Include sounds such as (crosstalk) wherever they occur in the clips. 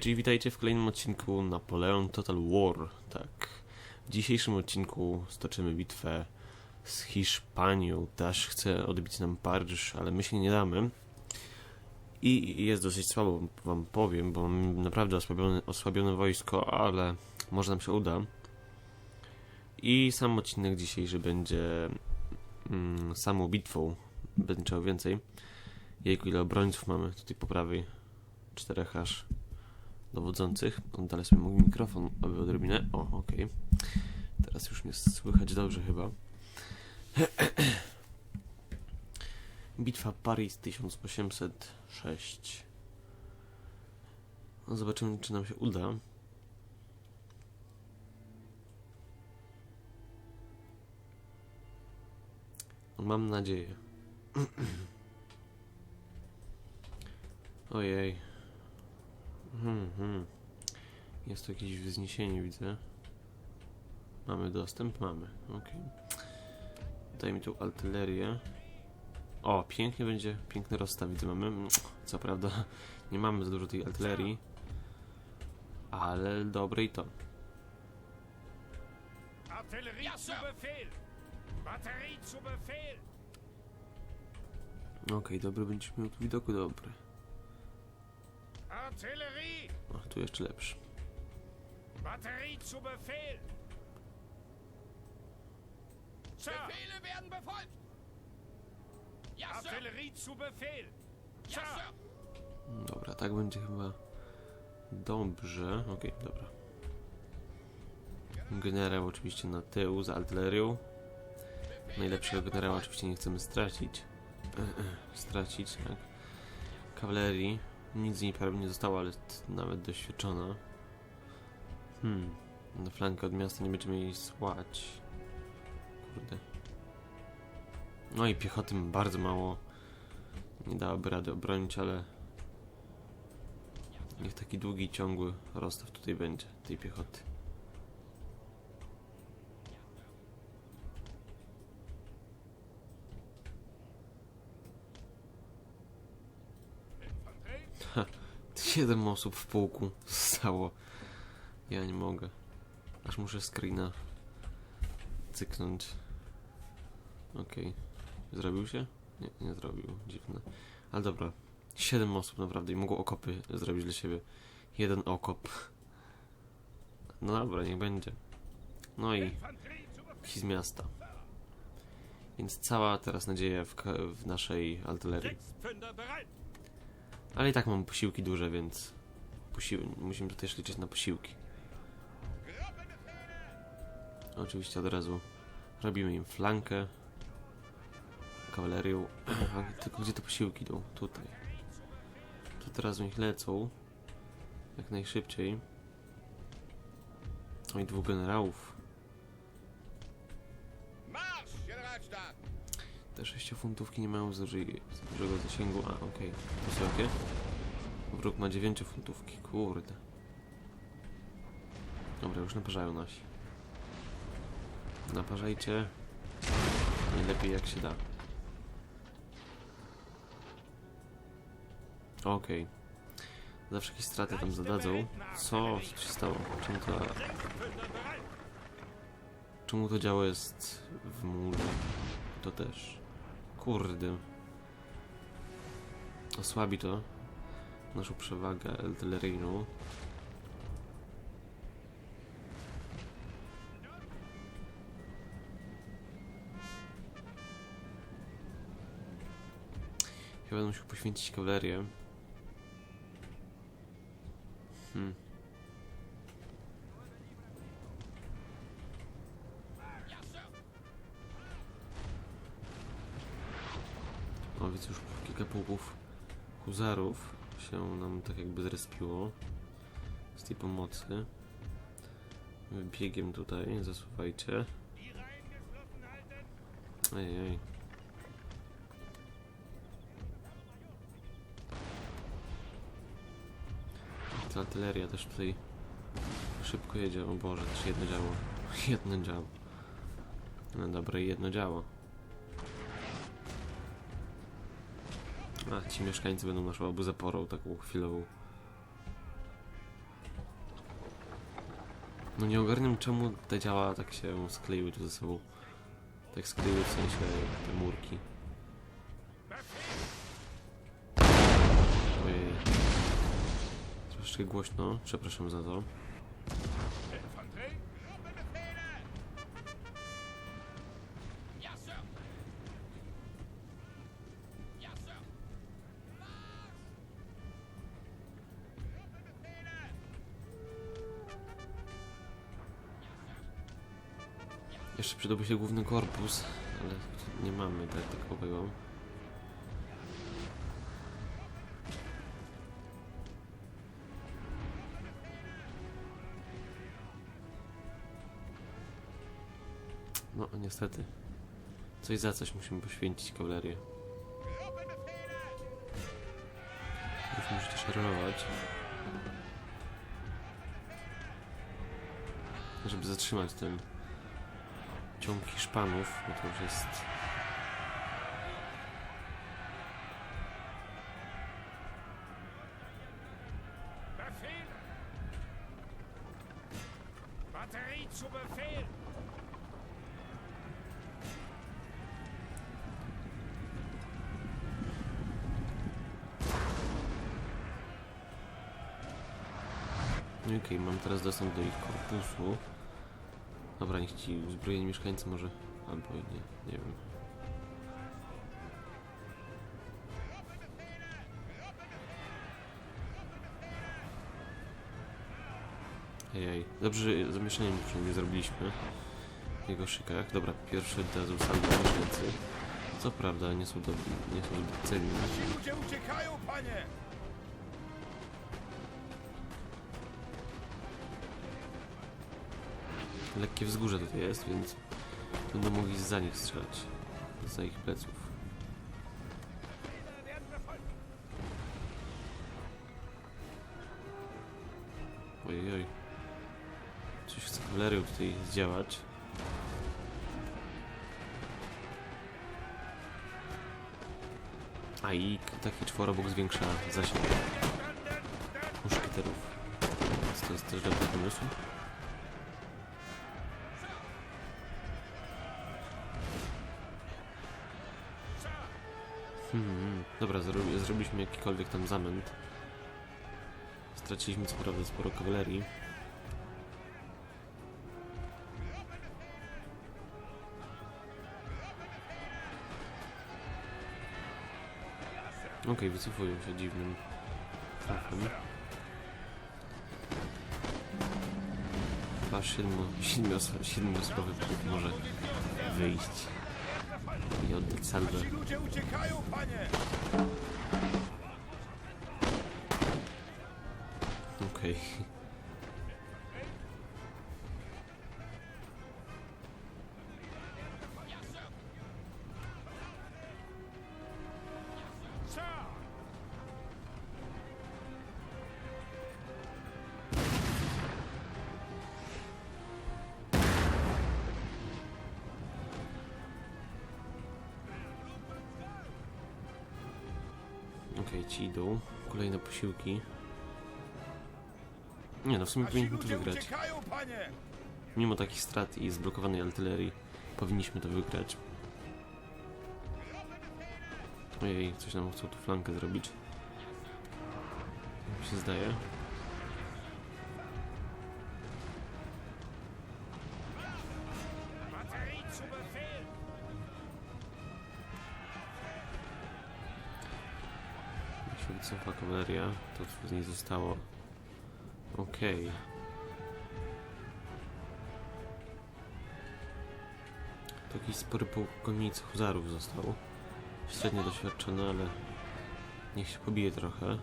Czyli witajcie w kolejnym odcinku Napoleon Total War. Tak, w dzisiejszym odcinku stoczymy bitwę z Hiszpanią. Dasz chce odbić nam Paryż, ale my się nie damy. I jest dosyć słabo, wam powiem, bo mam naprawdę osłabione, osłabione wojsko, ale może nam się uda. I sam odcinek dzisiejszy będzie mm, samą bitwą. Będzie trzeba więcej. Jejku, ile obrońców mamy tutaj po prawej. Czterech aż dowodzących. Oddalę sobie mój mikrofon, aby odrobinę. O, okej. Teraz już mnie słychać dobrze chyba. (clears throat) Bitwa Paris 1806. No, zobaczymy, czy nam się uda. Mam nadzieję. (clears throat) Ojej. Hmm, hmm. Jest tu jakieś wzniesienie, widzę. Mamy dostęp? Mamy, ok. Daj mi tu artylerię. O, pięknie będzie, piękny rozstaw widzę mamy. Co prawda, nie mamy za dużo tej artylerii. Ale dobre i to. Artillerie Ja, zu. Befehl! Batterie zu Befehl! Okej, dobry będziesz miał tu widoku, dobry. Artillerie! O, tu jeszcze lepszy. Batterie zu Befehl! Sir! Befehle werden befolgt! Ja, Sir! Artillerie zu Befehl! Ja, Sir! Dobra, tak będzie chyba dobrze. Okej, dobra. Generał oczywiście na tył z artylerią. Najlepszego generała oczywiście nie chcemy stracić. (clears throat) stracić, tak. Kawalerii. Nic z niej prawie nie zostało, ale nawet doświadczona. Hmm. Na flankę od miasta nie będziemy jej słać. Kurde. No i piechoty bardzo mało. Nie dałaby rady obronić, ale Niech taki długi, ciągły rozstaw tutaj będzie, tej piechoty. Siedem osób w pułku zostało. Ja nie mogę. Aż muszę screena cyknąć. Okej. Zrobił się? Nie, nie zrobił. Dziwne. Ale dobra. Siedem osób naprawdę i mogą okopy zrobić dla siebie. Jeden okop. No dobra, niech będzie. No i z miasta. Więc cała teraz nadzieja w, w naszej artylerii. Ale i tak mam posiłki duże, więc posił- musimy też liczyć na posiłki. Oczywiście od razu robimy im flankę kawalerią. (clears throat) Tylko gdzie te posiłki idą? Tutaj. Tu teraz nich lecą jak najszybciej. Oj, dwóch generałów. Te sześciofuntówki nie mają dużej- za dużego zasięgu. A, okej. Wysokie. Wróg ma dziewięciofuntówki. Kurde. Dobra, już naparzają nasi. Naparzajcie. Najlepiej jak się da. Okej. Zawsze jakieś straty tam zadadzą. Co się stało? Czemu to, czemu to działo jest w murze? To też. Kurde. Osłabi to naszą przewagę artyleryjną. Chyba będę musiał poświęcić kawalerię. Huzarów się nam tak jakby zrespiło z tej pomocy. Biegiem tutaj, zasuwajcie. Ejej. Ta artyleria też tutaj szybko jedzie. O Boże, też jedno działo. (laughs) Jedno działo. No dobra, jedno działo. A ci mieszkańcy będą naszą obu zaporą taką chwilową. No nie ogarniam czemu te działa tak się skleiły tu ze sobą. Tak skleiły w sensie te murki. Ojej. Troszeczkę głośno, przepraszam za to. Jeszcze przydałby się główny korpus, ale nie mamy tak takowego. No, niestety. Coś za coś musimy poświęcić kawalerię. Już musicie szerować. Żeby zatrzymać ten ciąg Hiszpanów, bo to już jest... No Okej, mam teraz dostęp do ich korpusu. Dobra, niech ci uzbrojeni mieszkańcy może... Albo nie, nie wiem. Ejej, dobrze, zamieszanie przynajmniej zrobiliśmy. W jego szykach. Dobra, pierwszy razu sam do mieszkańcy. Co prawda, nie są, do, nie są zbyt celni. Ci ludzie uciekają, panie! Lekkie wzgórze tutaj jest, więc będą mogli za nich strzelać. Za ich pleców. Ojej, oj. Coś chce kavalerią tutaj zdziałać. A i taki czworobok zwiększa zasięg muszkieterów. Więc to jest też dobry pomysł. Hmm, dobra, zro zrobiliśmy jakikolwiek tam zamęt. Straciliśmy co prawda sporo kawalerii. Okej, wycofują się dziwnym trafem. Wasz siedmiu- siedmioosobowy pułk może wyjść i oddać salwę. Ludzie uciekają, panie! Okej. Sir! Okej, ci idą. Kolejne posiłki. Nie no, w sumie powinniśmy to wygrać. uciekają! Mimo takich strat i zblokowanej artylerii, powinniśmy to wygrać. Ojej, coś nam chcą tu flankę zrobić. Mi się zdaje. Się wycofa kawaleria, to co z niej zostało. Okej. To jakiś spory pułk huzarów został. Średnio doświadczony, ale niech się pobije trochę.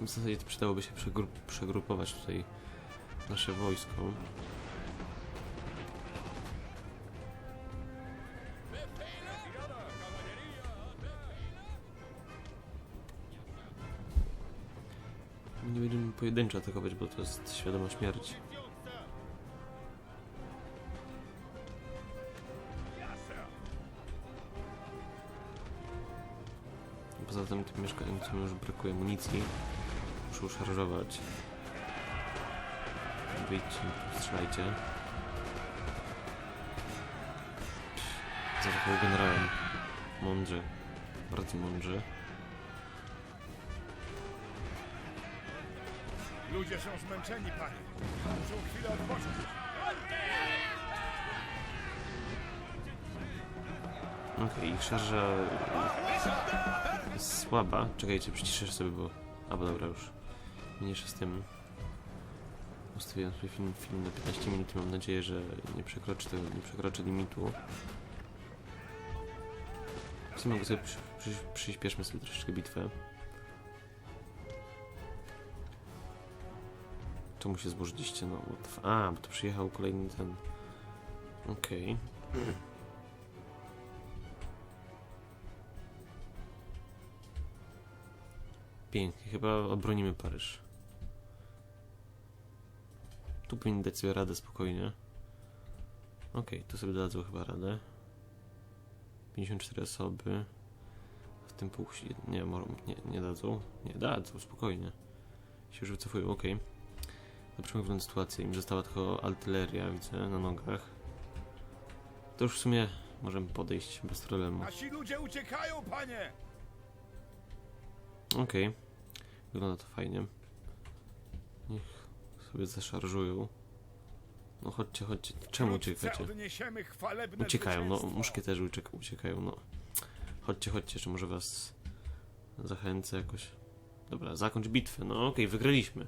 W zasadzie to przydałoby się przegru przegrupować tutaj nasze wojsko. Nie będziemy pojedynczo atakować, bo to jest świadoma śmierć. Poza tym tym mieszkańcom już brakuje amunicji. Muszę uszarżować. Wyjdźcie, strzelajcie. Zaatakował generałem. Mądrze. Bardzo mądrze. Ludzie są zmęczeni, panie. Muszą chwilę odpocząć. Okej, ich szarża słaba. Czekajcie, przyciszę sobie, bo... A, bo dobra, już. Mniejsza z tym. Ustawiłem sobie film, film na 15 minut i mam nadzieję, że nie przekroczy tego, nie przekroczy limitu. W sumie sobie przy, przy, sobie troszeczkę bitwę. Czemu się zburzyliście? No, what A, bo to przyjechał kolejny ten... Okej. Pięknie, chyba obronimy Paryż. Tu powinni dać sobie radę spokojnie. Okej, tu sobie dadzą chyba radę. 54 osoby. W tym pół... Nie, nie, nie dadzą. Nie, dadzą, spokojnie. Się już wycofują, okej. Zobaczymy jak wygląda sytuacja. Im została tylko artyleria, widzę, na nogach. To już w sumie możemy podejść bez problemu. Nasi ludzie uciekają, panie! Okej. Wygląda to fajnie. Sobie zaszarżują. No chodźcie, chodźcie. Czemu uciekacie? Uciekają, no muszkieterzy ucieka, uciekają, no. Chodźcie, chodźcie, czy może was zachęcę jakoś. Dobra, zakończ bitwę. No okej, wygraliśmy.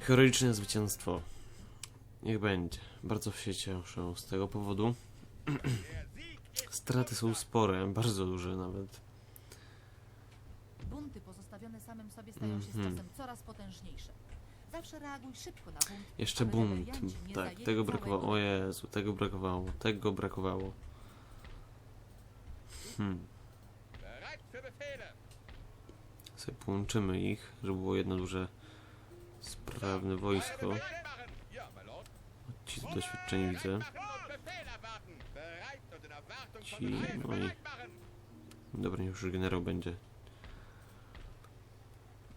Heroiczne zwycięstwo. Niech będzie. Bardzo się cieszę z tego powodu. Straty są spore, bardzo duże nawet. Bunty pozostawione samym sobie stają się z Mhm. czasem coraz potężniejsze. Zawsze reaguj szybko na bunt. Jeszcze aby bunt. rebelianci nie Tak, zajęli tego brakowało. O Jezu, tego brakowało. Tego brakowało. Hmm. Bereit für Befehle. Sobie połączymy ich, żeby było jedno duże, sprawne wojsko. Bereit machen. Ja, my lord. Ci z doświadczeni widzę. Bereit machen und Befehl erwarten. Bereit und in Erwartung von Ci, no i-. Dobra, niech już generał będzie.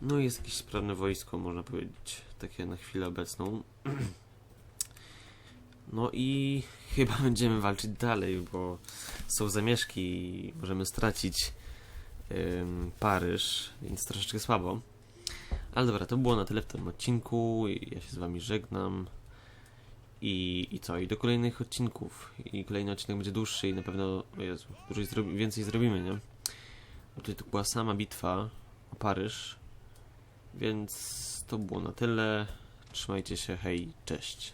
No jest jakieś sprawne wojsko, można powiedzieć. Takie na chwilę obecną. (clears throat) No i (laughs) chyba będziemy walczyć dalej, bo są zamieszki i możemy stracić Paryż, więc troszeczkę słabo. Ale dobra, to było na tyle w tym odcinku. Ja się z wami żegnam. I, I co? I do kolejnych odcinków. I kolejny odcinek będzie dłuższy i na pewno, Jezu, dużo zrobi, więcej zrobimy, nie? Bo tutaj to była sama bitwa o Paryż. Więc to było na tyle. Trzymajcie się, hej, cześć.